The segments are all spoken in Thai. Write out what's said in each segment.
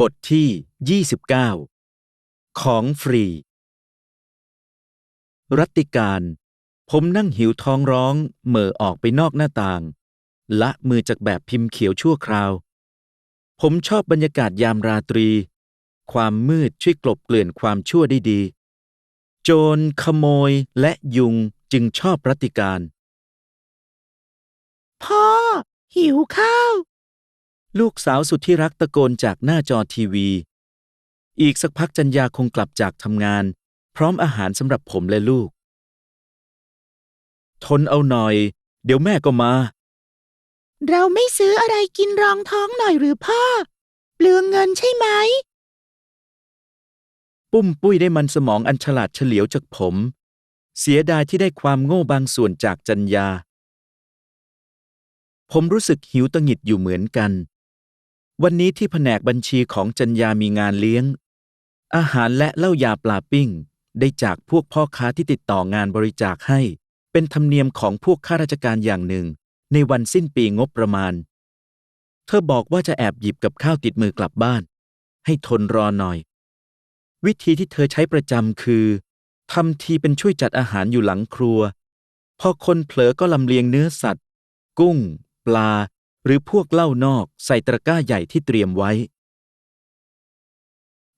บทที่ 29 ของฟรี รัติการ ผมนั่งหิวท้องร้อง เหม่อออกไปนอกหน้าต่าง ละมือจากแบบพิมพ์เขียวชั่วคราว ผมชอบบรรยากาศยามราตรี ความมืดช่วยกลบเกลื่อนความชั่วได้ดี โจรขโมยและยุงจึงชอบรัติการ พ่อ หิวข้าว ลูกสาวสุดที่รักตะโกนจากหน้าจอทีวี อีกสักพักจัญญาคงกลับจากทำงาน พร้อมอาหารสำหรับผมและลูก ทนเอาหน่อย เดี๋ยวแม่ก็มา เราไม่ซื้ออะไรกินรองท้องหน่อยหรือพ่อ เปลืองเงินใช่ไหม ปุ้มปุ้ยได้มันสมองอันฉลาดเฉลียวจากผม เสียดายที่ได้ความโง่บางส่วนจากจัญญาผมรู้สึกหิวตะหงิดอยู่เหมือนกัน วันนี้ที่แผนกบัญชีของจัญญามีงานเลี้ยง อาหารและเหล้ายาปลาปิ้ง ได้จากพวกพ่อค้าที่ติดต่องานบริจาคให้ เป็นธรรมเนียมของพวกข้าราชการอย่างหนึ่ง ในวันสิ้นปีงบประมาณ เธอบอกว่าจะแอบหยิบกับข้าวติดมือกลับบ้าน ให้ทนรอหน่อย วิธีที่เธอใช้ประจำคือทำทีเป็นช่วยจัดอาหารอยู่หลังครัว พอคนเผลอก็ลำเลียงเนื้อสัตว์ กุ้ง ปลา หรือพวกเหล้านอกใส่ตะกร้าใหญ่ที่เตรียมไว้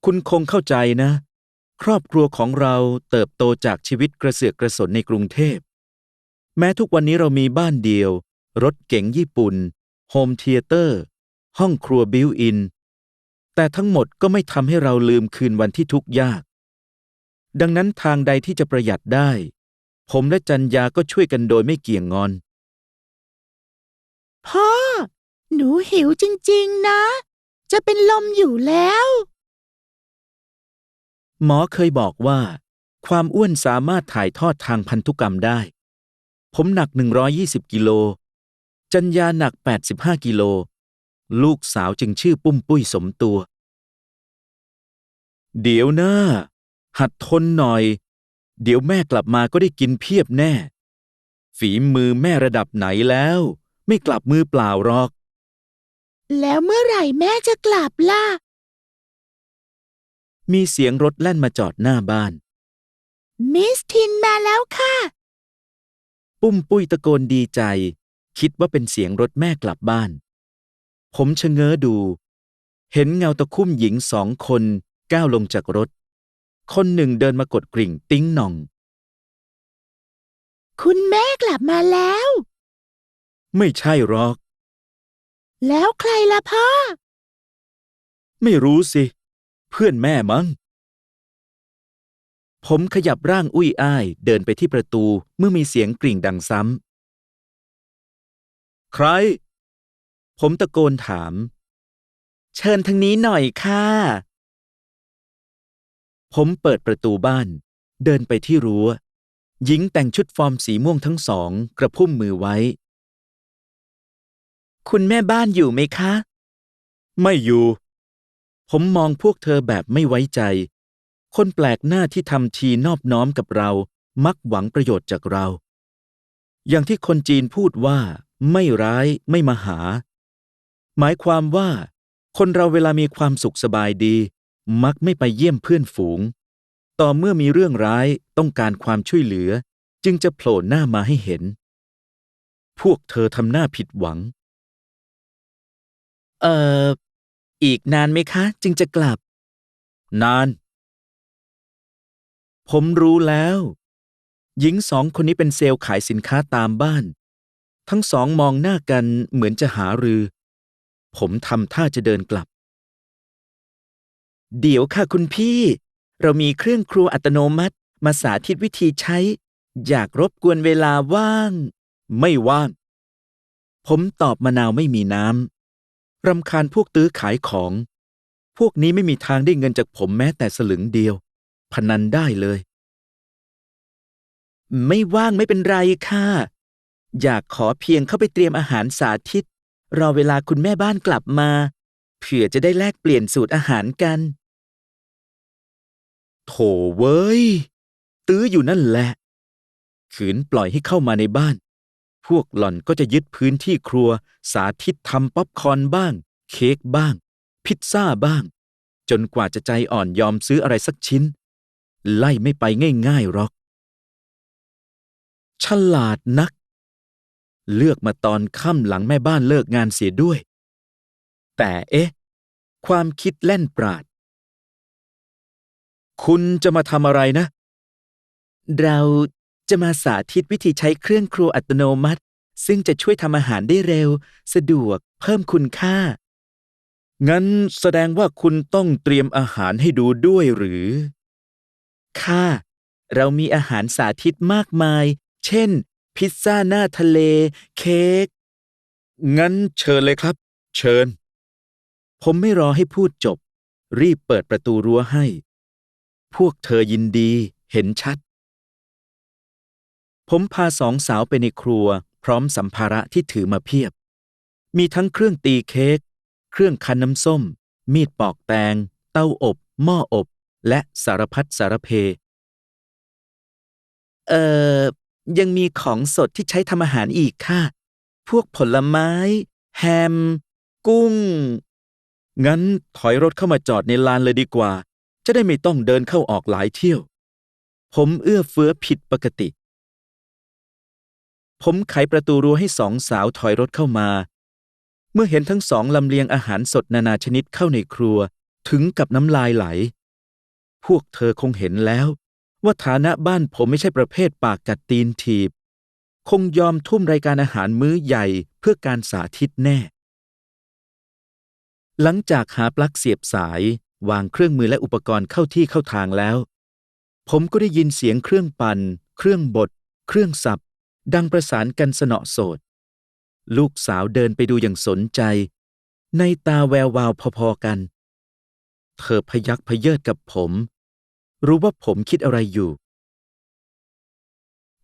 คุณคงเข้าใจนะ ครอบครัวของเราเติบโตจากชีวิตกระเสือกกระสนในกรุงเทพ แม้ทุกวันนี้เรามีบ้านเดียว รถเก๋งญี่ปุ่น โฮมเธียเตอร์ ห้องครัวบิวอิน แต่ทั้งหมดก็ไม่ทำให้เราลืมคืนวันที่ทุกข์ยาก ดังนั้นทางใดที่จะประหยัดได้ ผมและจันยาก็ช่วยกันโดยไม่เกี่ยงงอน พ่อ หนูหิวจริงๆนะ จะเป็นลมอยู่แล้ว หมอเคยบอกว่า ความอ้วนสามารถถ่ายทอดทางพันธุกรรมได้ ผมหนัก 120 กิโล จัญญาหนัก 85 กิโล ลูกสาวจึงชื่อปุ้มปุ้ยสมตัว เดี๋ยวนะหัดทนหน่อย เดี๋ยวแม่กลับมาก็ได้กินเพียบแน่ ฝีมือแม่ระดับไหนแล้ว ไม่กลับมือเปล่าหรอก แล้วเมื่อไหร่แม่จะกลับล่ะ มีเสียงรถแล่นมาจอดหน้าบ้าน มิสทินมาแล้วค่ะ ปุ้มปุ้ยตะโกนดีใจ คิดว่าเป็นเสียงรถแม่กลับบ้าน ผมชะเง้อดู เห็นเงาตะคุ่มหญิงสองคนก้าวลงจากรถ คนหนึ่งเดินมากดกริ่งติ้งหน่อง คุณแม่กลับมาแล้ว ไม่ใช่หรอก แล้วใครล่ะพ่อ ไม่รู้สิ เพื่อนแม่มั้ง ผมขยับร่างอุ้ยอ้าย เดินไปที่ประตูเมื่อมีเสียงกริ่งดังซ้ำ ใคร ผมตะโกนถาม เชิญทางนี้หน่อยค่ะ ผมเปิดประตูบ้าน เดินไปที่รั้ว หญิงแต่งชุดฟอร์มสีม่วงทั้งสองกระพุ่มมือไว้ คุณแม่บ้านอยู่ไหมคะ ไม่อยู่ ผมมองพวกเธอแบบไม่ไว้ใจ คนแปลกหน้าที่ทำทีนอบน้อมกับเรา มักหวังประโยชน์จากเรา อย่างที่คนจีนพูดว่า ไม่ร้ายไม่มาหา หมายความว่า คนเราเวลามีความสุขสบายดี มักไม่ไปเยี่ยมเพื่อนฝูง ต่อเมื่อมีเรื่องร้ายต้องการความช่วยเหลือ จึงจะโผล่หน้ามาให้เห็น พวกเธอทำหน้าผิดหวัง เอ่อ อีกนานไหมคะ จึงจะกลับ นาน ผมรู้แล้ว หญิงสองคนนี้เป็นเซลล์ขายสินค้าตามบ้าน ทั้งสองมองหน้ากันเหมือนจะหารือ ผมทำท่าจะเดินกลับ เดี๋ยวค่ะคุณพี่ เรามีเครื่องครัวอัตโนมัติ มาสาธิตวิธีใช้ อยากรบกวนเวลาว่าง ไม่ว่าง ผมตอบมะนาวไม่มีน้ำ รำคาญพวกตื้อขายของ พวกนี้ไม่มีทางได้เงินจากผมแม้แต่สลึงเดียว พนันได้เลย ไม่ว่างไม่เป็นไรค่ะ อยากขอเพียงเข้าไปเตรียมอาหารสาธิต รอเวลาคุณแม่บ้านกลับมา เผื่อจะได้แลกเปลี่ยนสูตรอาหารกัน โถเว้ย ตื้ออยู่นั่นแหละ ขืนปล่อยให้เข้ามาในบ้าน พวกหล่อนก็จะยึดพื้นที่ครัว สาธิตทำป๊อปคอร์นบ้าง เค้กบ้าง พิซซ่าบ้าง จนกว่าจะใจอ่อนยอมซื้ออะไรสักชิ้น ไล่ไม่ไปง่ายๆหรอก ฉลาดนัก เลือกมาตอนค่ำหลังแม่บ้านเลิกงานเสียด้วย แต่เอ๊ะ ความคิดแล่นปราด คุณจะมาทำอะไรนะ เรา จะมาสาธิตวิธีใช้เครื่องครัวอัตโนมัติ ซึ่งจะช่วยทำอาหารได้เร็ว สะดวก เพิ่มคุณค่า งั้นแสดงว่าคุณต้องเตรียมอาหารให้ดูด้วยหรือ ค่ะ เรามีอาหารสาธิตมากมาย เช่น พิซซ่าหน้าทะเล เค้ก งั้นเชิญเลยครับ เชิญ ผมไม่รอให้พูดจบ รีบเปิดประตูรั้วให้ พวกเธอยินดีเห็นชัด ผมพาสองสาวไปในครัว พร้อมสัมภาระที่ถือมาเพียบ มีทั้งเครื่องตีเค้ก เครื่องคั้นน้ำส้ม มีดปอกแตง เต้าอบ หม้ออบ และสารพัดสารเพ เอ่อ ยังมีของสดที่ใช้ทำอาหารอีกค่ะ พวกผลไม้ แฮม กุ้ง งั้นถอยรถเข้ามาจอดในลานเลยดีกว่า จะได้ไม่ต้องเดินเข้าออกหลายเที่ยว ผมเอื้อเฟื้อผิดปกติ ผมไขประตูรั้วให้สองสาวถอยรถเข้ามา เมื่อเห็นทั้งสองลำเลียงอาหารสดนานาชนิดเข้าในครัว ถึงกับน้ำลายไหล พวกเธอคงเห็นแล้ว ว่าฐานะบ้านผมไม่ใช่ประเภทปากกัดตีนถีบ คงยอมทุ่มรายการอาหารมื้อใหญ่เพื่อการสาธิตแน่ หลังจากหาปลั๊กเสียบสายวางเครื่องมือและอุปกรณ์เข้าที่เข้าทางแล้ว ผมก็ได้ยินเสียงเครื่องปัน่น เครื่องบด เครื่องสับ ดังประสานกันสนอโสด ลูกสาวเดินไปดูอย่างสนใจ ในตาแวววาวพอๆกัน เธอพยักพเยิดกับผม รู้ว่าผมคิดอะไรอยู่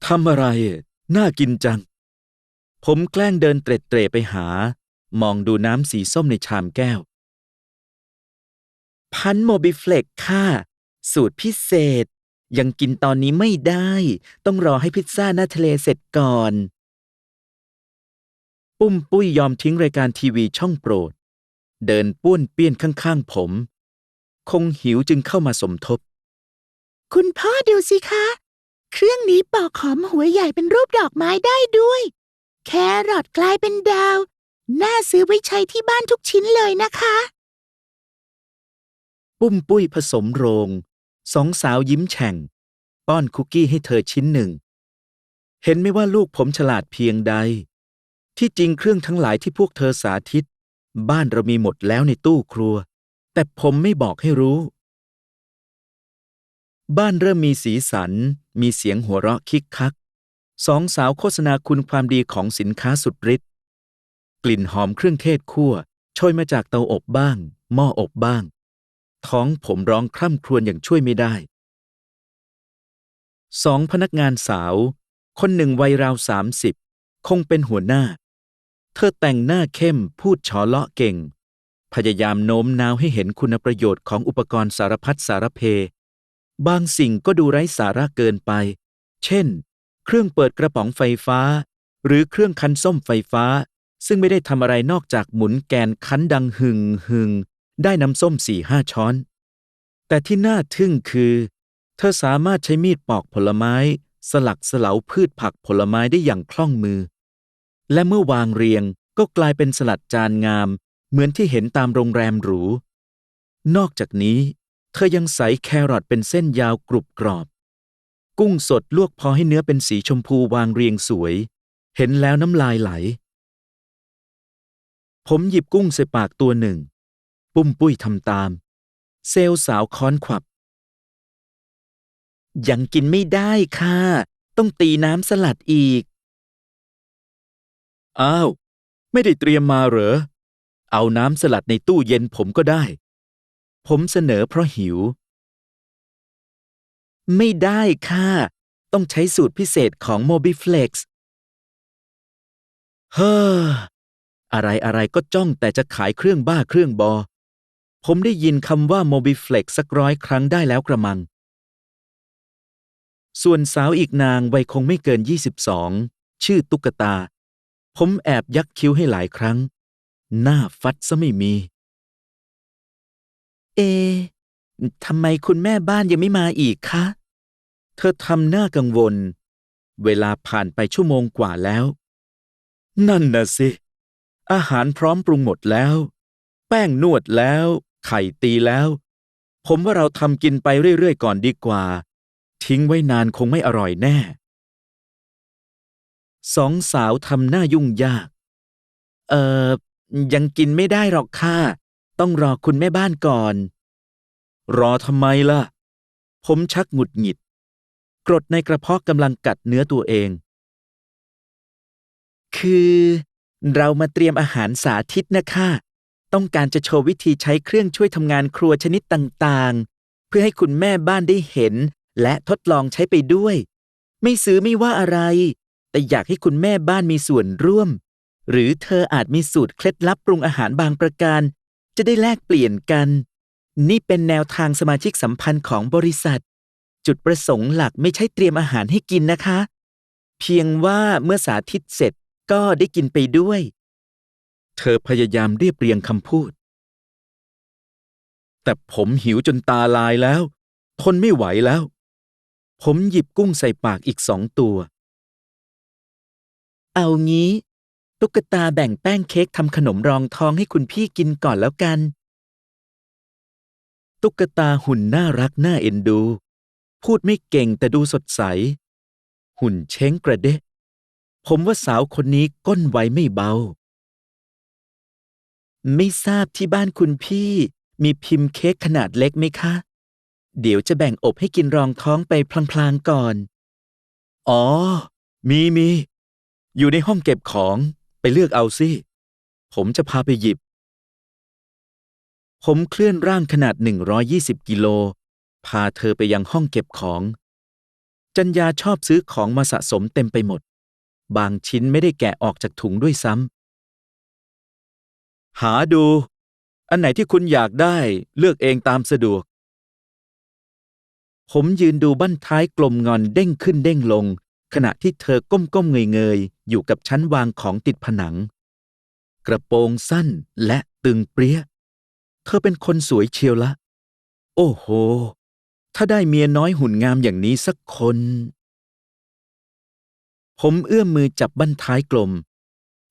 ทำอะไร น่ากินจัง ผมแกล้งเดินเตร็ดเตร่ไปหา มองดูน้ำสีส้มในชามแก้ว พันโมบิเฟล็กค่ะ สูตรพิเศษ ยังกินตอนนี้ไม่ได้ ต้องรอให้พิซซ่าหน้าทะเลเสร็จก่อน ปุ้มปุ้ยยอมทิ้งรายการทีวีช่องโปรด เดินป้วนเปี้ยนข้างๆผม คงหิวจึงเข้ามาสมทบ คุณพ่อดูสิคะ เครื่องนี้ปอกหอมหัวใหญ่เป็นรูปดอกไม้ได้ด้วย แครอทกลายเป็นดาว น่าซื้อไว้ใช้ที่บ้านทุกชิ้นเลยนะคะ ปุ้มปุ้ยผสมโรง สองสาวยิ้มแฉ่ง ป้อนคุกกี้ให้เธอชิ้นหนึ่ง เห็นไหมว่าลูกผมฉลาดเพียงใด ที่จริงเครื่องทั้งหลายที่พวกเธอสาธิต บ้านเรามีหมดแล้วในตู้ครัว แต่ผมไม่บอกให้รู้ บ้านเริ่มมีสีสัน มีเสียงหัวเราะคิกคักสองสาวโฆษณาคุณความดีของสินค้าสุดฤทธิ์กลิ่นหอมเครื่องเทศคั่วโชยมาจากเตาอบบ้าง หม้ออบบ้าง ท้องผมร้องคร่ำครวญอย่างช่วยไม่ได้ สองพนักงานสาว คนหนึ่งวัยราวสามสิบคงเป็นหัวหน้า เธอแต่งหน้าเข้มพูดฉอเลาะเก่ง พยายามโน้มน้าวให้เห็นคุณประโยชน์ของอุปกรณ์สารพัดสารเพ บางสิ่งก็ดูไร้สาระเกินไป เช่น เครื่องเปิดกระป๋องไฟฟ้า หรือเครื่องคันส้มไฟฟ้า ซึ่งไม่ได้ทำอะไรนอกจากหมุนแกนคันดังหึงหึง ได้น้ำส้มสี่ห้าช้อน แต่ที่น่าทึ่งคือ เธอสามารถใช้มีดปอกผลไม้ สลักสลาพืชผักผลไม้ได้อย่างคล่องมือ และเมื่อวางเรียงก็กลายเป็นสลัดจานงาม เหมือนที่เห็นตามโรงแรมหรู นอกจากนี้ เธอยังใส่แครอทเป็นเส้นยาวกรุบกรอบ กุ้งสดลวกพอให้เนื้อเป็นสีชมพูวางเรียงสวย เห็นแล้วน้ำลายไหล ผมหยิบกุ้งใส่ปากตัวหนึ่ง ปุ้มปุ้ยทำตาม เซลสาวค้อนขวับ ยังกินไม่ได้ค่ะ ต้องตีน้ำสลัดอีก อ้าว ไม่ได้เตรียมมาเหรอ เอาน้ำสลัดในตู้เย็นผมก็ได้ ผมเสนอเพราะหิว ไม่ได้ค่ะ ต้องใช้สูตรพิเศษของ Mobiflex เฮ้ออะไรอะไรก็จ้องแต่จะขายเครื่องบ้าเครื่องบอ ผมได้ยินคำว่า Mobiflex สักร้อยครั้งได้แล้วกระมัง ส่วนสาวอีกนางวัยคงไม่เกิน 22 ชื่อตุ๊กตา ผมแอบยักคิ้วให้หลายครั้ง หน้าฟัดซะไม่มี เอทำไมคุณแม่บ้านยังไม่มาอีกคะ เธอทำหน้ากังวล เวลาผ่านไปชั่วโมงกว่าแล้ว นั่นน่ะสิ อาหารพร้อมปรุงหมดแล้ว แป้งนวดแล้ว ไข่ตีแล้ว ผมว่าเราทำกินไปเรื่อยๆก่อนดีกว่า ทิ้งไว้นานคงไม่อร่อยแน่ สองสาวทำหน้ายุ่งยาก เอ่อยังกินไม่ได้หรอกค่ะ ต้องรอคุณแม่บ้านก่อน รอทำไมล่ะ ผมชักหงุดหงิด กรดในกระเพาะกำลังกัดเนื้อตัวเอง คือ เรามาเตรียมอาหารสาธิตนะคะ ต้องการจะโชว์วิธีใช้เครื่องช่วยทำงานครัวชนิดต่างๆ เพื่อให้คุณแม่บ้านได้เห็น และทดลองใช้ไปด้วย ไม่ซื้อไม่ว่าอะไร แต่อยากให้คุณแม่บ้านมีส่วนร่วม หรือเธออาจมีสูตรเคล็ดลับปรุงอาหารบางประการ จะได้แลกเปลี่ยนกัน นี่เป็นแนวทางสมาชิกสัมพันธ์ของบริษัท จุดประสงค์หลักไม่ใช่เตรียมอาหารให้กินนะคะ เพียงว่าเมื่อสาธิตเสร็จก็ได้กินไปด้วย เธอพยายามเรียบเรียงคำพูด แต่ผมหิวจนตาลายแล้ว ทนไม่ไหวแล้ว ผมหยิบกุ้งใส่ปากอีกสองตัว เอางี้ ตุ๊กตาแบ่งแป้งเค้กทำขนมรองท้องให้คุณพี่กินก่อนแล้วกัน ตุ๊กตาหุ่นน่ารักน่าเอ็นดู พูดไม่เก่งแต่ดูสดใส หุ่นเช้งกระเดะผมว่าสาวคนนี้ก้นไวไม่เบา ไม่ทราบที่บ้านคุณพี่ มีพิมพ์เค้กขนาดเล็กไหมคะ เดี๋ยวจะแบ่งอบให้กินรองท้องไปพลางๆก่อน อ๋อ มีมี อยู่ในห้องเก็บของไปเลือกเอาสิ ผมจะพาไปหยิบ ผมเคลื่อนร่างขนาด 120 กิโล พาเธอไปยังห้องเก็บของ จัญญาชอบซื้อของมาสะสมเต็มไปหมด บางชิ้นไม่ได้แกะออกจากถุงด้วยซ้ำ หาดู อันไหนที่คุณอยากได้เลือกเองตามสะดวก ผมยืนดูบั้นท้ายกลมงอนเด้งขึ้นเด้งลง ขณะที่เธอก้มๆเงยๆอยู่กับชั้นวางของติดผนัง กระโปรงสั้นและตึงเปรี้ย เธอเป็นคนสวยเชียวละ โอ้โห ถ้าได้เมียน้อยหุ่นงามอย่างนี้สักคน ผมเอื้อมมือจับบั้นท้ายกลม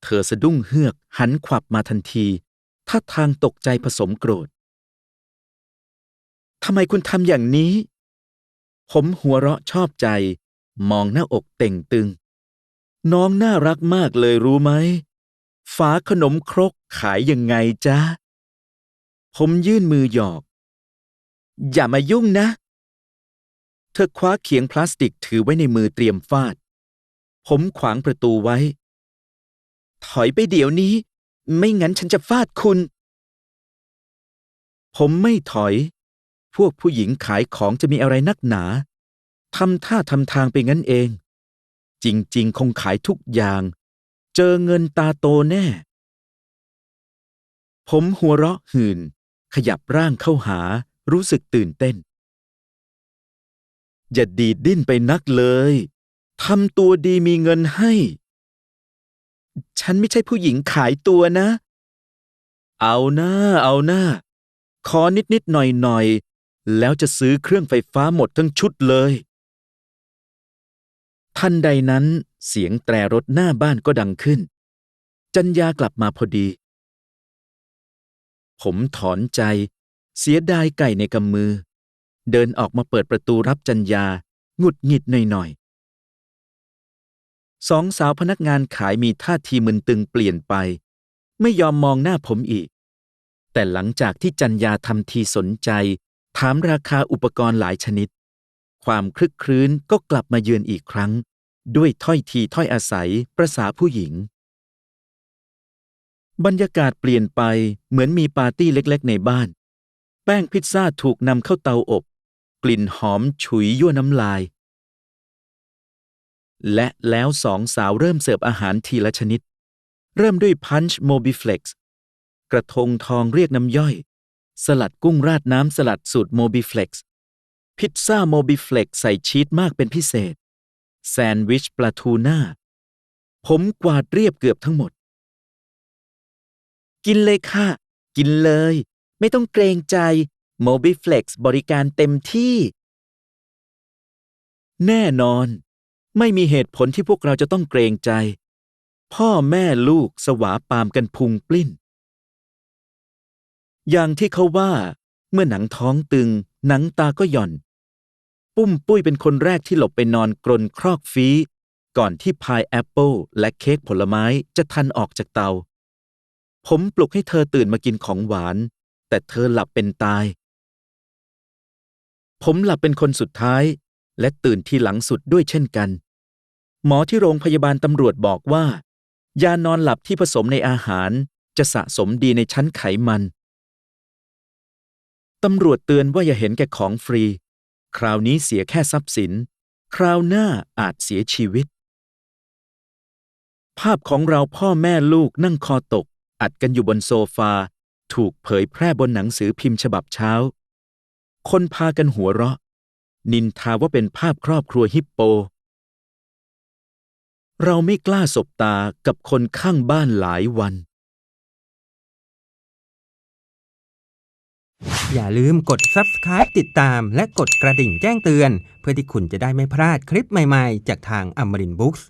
เธอสะดุ้งเฮือกหันขวับมาทันทีท่าทางตกใจผสมโกรธ ทำไมคุณทำอย่างนี้ ผมหัวเราะชอบใจ มองหน้าอกเต่งตึง น้องน่ารักมากเลยรู้ไหม ฝาขนมครกขายยังไงจ๊ะ ผมยื่นมือหยอก อย่ามายุ่งนะ เธอคว้าเขียงพลาสติกถือไว้ในมือเตรียมฟาด ผมขวางประตูไว้ ถอยไปเดี๋ยวนี้ ไม่งั้นฉันจะฟาดคุณ ผมไม่ถอย พวกผู้หญิงขายของจะมีอะไรนักหนาทำท่าทำทางไปงั้นเอง จริง ๆ คงขายทุกอย่าง เจอเงินตาโตแน่ ผมหัวเราะหื่น ขยับร่างเข้าหา รู้สึกตื่นเต้น อย่าดีดดิ้นไปนักเลยทำตัวดีมีเงินให้ ฉันไม่ใช่ผู้หญิงขายตัวนะ เอาหน้า เอาหน้า ขอนิดนิดหน่อยหน่อยๆแล้วจะซื้อเครื่องไฟฟ้าหมดทั้งชุดเลย ทันใดนั้นเสียงแตรรถหน้าบ้านก็ดังขึ้น จัญญากลับมาพอดี ผมถอนใจ เสียดายไก่ในกำมือ เดินออกมาเปิดประตูรับจัญญาหงุดหงิดหน่อยๆ สองสาวพนักงานขายมีท่าทีมึนตึงเปลี่ยนไป ไม่ยอมมองหน้าผมอีก แต่หลังจากที่จัญญาทำทีสนใจ ถามราคาอุปกรณ์หลายชนิด ความคลึกครื้นก็กลับมาเยือนอีกครั้ง ด้วยถ้อยทีถ้อยอาศัยประษาผู้หญิง บรรยากาศเปลี่ยนไปเหมือนมีปาร์ตี้เล็กๆ ในบ้าน แป้งพิซซ่าถูกนำเข้าเตาอบ กลิ่นหอมฉุยยั่วน้ำลาย และแล้วสองสาวเริ่มเสิร์ฟอาหารทีละชนิด เริ่มด้วยพันช์โมบิเฟล็กซ์กระทงทองเรียกน้ำย่อย สลัดกุ้งราดน้ำสลัดสูตรโมบิเฟล็กซ์พิซซ่าโมบิเฟล็กซ์ใส่ชีสมากเป็นพิเศษ แซนด์วิชปลาทูน่า ผมกวาดเรียบเกือบทั้งหมด กินเลยค่ะ กินเลย ไม่ต้องเกรงใจ m o b i f l e x บริการเต็มที่ แน่นอน ไม่มีเหตุผลที่พวกเราจะต้องเกรงใจ พ่อแม่ลูกสวาปามกันพุงปลิ้น อย่างที่เขาว่า เมื่อหนังท้องตึง หนังตาก็หย่อน ปุ้มปุ้ยเป็นคนแรกที่หลบไปนอนกรนครอกฟีก่อนที่พายแอปเปิลและเค้กผลไม้จะทันออกจากเตา ผมปลุกให้เธอตื่นมากินของหวาน แต่เธอหลับเป็นตาย ผมหลับเป็นคนสุดท้าย และตื่นที่หลังสุดด้วยเช่นกัน หมอที่โรงพยาบาลตำรวจบอกว่า ยานอนหลับที่ผสมในอาหารจะสะสมดีในชั้นไขมัน ตำรวจเตือนว่าอย่าเห็นแก่ของฟรี คราวนี้เสียแค่ทรัพย์สิน คราวหน้าอาจเสียชีวิต ภาพของเราพ่อแม่ลูกนั่งคอตก อัดกันอยู่บนโซฟา ถูกเผยแพร่บนหนังสือพิมพ์ฉบับเช้า คนพากันหัวเราะ นินทาว่าเป็นภาพครอบครัวฮิปโป เราไม่กล้าสบตากับคนข้างบ้านหลายวัน อย่าลืมกด subscribe ติดตามและกดกระดิ่งแจ้งเตือน เพื่อที่คุณจะได้ไม่พลาดคลิปใหม่ ๆ จากทางอมรินบุ๊กส์